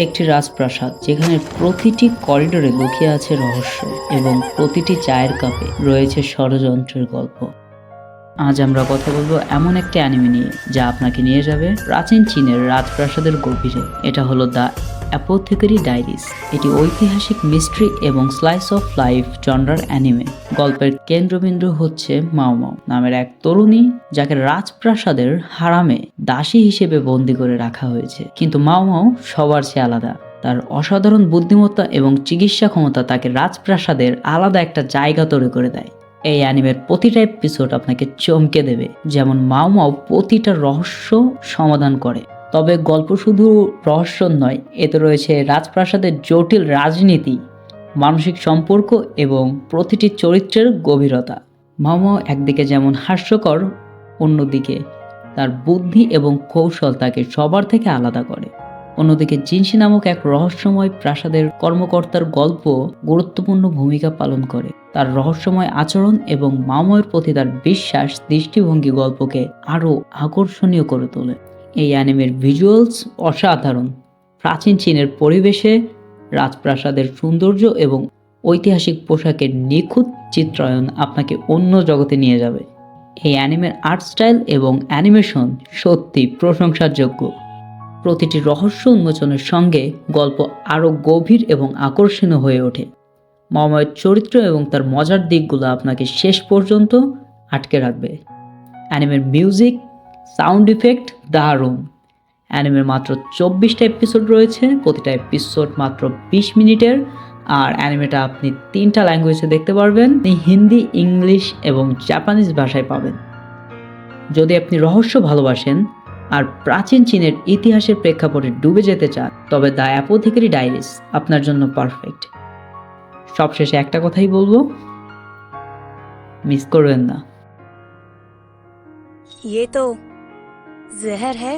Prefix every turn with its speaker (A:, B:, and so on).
A: একটি রাজপ্রাসাদ যেখানে প্রতিটি করিডোরে লুকিয়ে আছে রহস্য এবং প্রতিটি চায়ের কাপে রয়েছে ষড়যন্ত্রের গল্প। আজ আমরা কথা বলব এমন একটি অ্যানিমে নিয়ে, যা আপনাকে নিয়ে যাবে প্রাচীন চীনের রাজপ্রাসাদের গভীরে। এটা হলো দ্য অ্যাপোথেকারি ডায়েরিস। এটি ঐতিহাসিক মিস্ট্রি এবং স্লাইস অফ লাইফ জনরার অ্যানিমে গল্পের কেন্দ্রবিন্দু হচ্ছে মাও মাও, নামের এক তরুণী যাকে রাজপ্রাসাদের হারামে দাসী হিসেবে বন্দি করে রাখা হয়েছে। কিন্তু মাও মাও সবার চেয়ে আলাদা। তার অসাধারণ বুদ্ধিমত্তা এবং চিকিৎসা ক্ষমতা তাকে রাজপ্রাসাদের আলাদা একটা জায়গা তৈরি করে দেয়। এই অ্যানিমের প্রতিটা এপিসোড আপনাকে চমকে দেবে। যেমন মাও মাও প্রতিটা রহস্য সমাধান করে। তবে গল্প শুধু রহস্য নয়, এতে রয়েছে রাজপ্রাসাদের জটিল রাজনীতি, মানসিক সম্পর্ক এবং প্রতিটি চরিত্রের গভীরতা। মাও একদিকে যেমন হাস্যকর, অন্যদিকে তার বুদ্ধি এবং কৌশল তাকে সবার থেকে আলাদা করে। অন্যদিকে জিনসি নামক এক রহস্যময় প্রাসাদের কর্মকর্তার গল্প গুরুত্বপূর্ণ ভূমিকা পালন করে। তার রহস্যময় আচরণ এবং মাময়ের প্রতি তার বিশ্বাস দৃষ্টিভঙ্গি গল্পকে আরও আকর্ষণীয় করে তোলে। এই অ্যানিমের ভিজুয়ালস অসাধারণ। প্রাচীন চীনের পরিবেশে, রাজপ্রাসাদের সৌন্দর্য এবং ঐতিহাসিক পোশাকের নিখুঁত চিত্রায়ন আপনাকে অন্য জগতে নিয়ে যাবে। এই অ্যানিমের আর্ট স্টাইল এবং অ্যানিমেশন সত্যি প্রশংসার যোগ্য। প্রতিটি রহস্য উন্মোচনের সঙ্গে গল্প আরও গভীর এবং আকর্ষণীয় হয়ে ওঠে। মময়ের চরিত্র এবং তার মজার দিকগুলো আপনাকে শেষ পর্যন্ত আটকে রাখবে। অ্যানিমের মিউজিক, সাউন্ড ইফেক্ট দারুণ অ্যানিমের মাত্র চব্বিশটা এপিসোড রয়েছে, প্রতিটা এপিসোড মাত্র বিশ মিনিটের। আর অ্যানিমেটা আপনি তিনটা ল্যাঙ্গুয়েজে দেখতে পারবেন। আপনি হিন্দি, ইংলিশ এবং জাপানিজ ভাষায় পাবেন। যদি আপনি রহস্য ভালোবাসেন আর প্রাচীন চীনের ইতিহাসের প্রেক্ষাপটে ডুবে যেতে চান তবে দ্য অ্যাপোথেকারি ডায়েরিস আপনার জন্য পারফেক্ট সবশেষে একটা কথাই বলবো মিস করবেন না
B: ये तो जहर है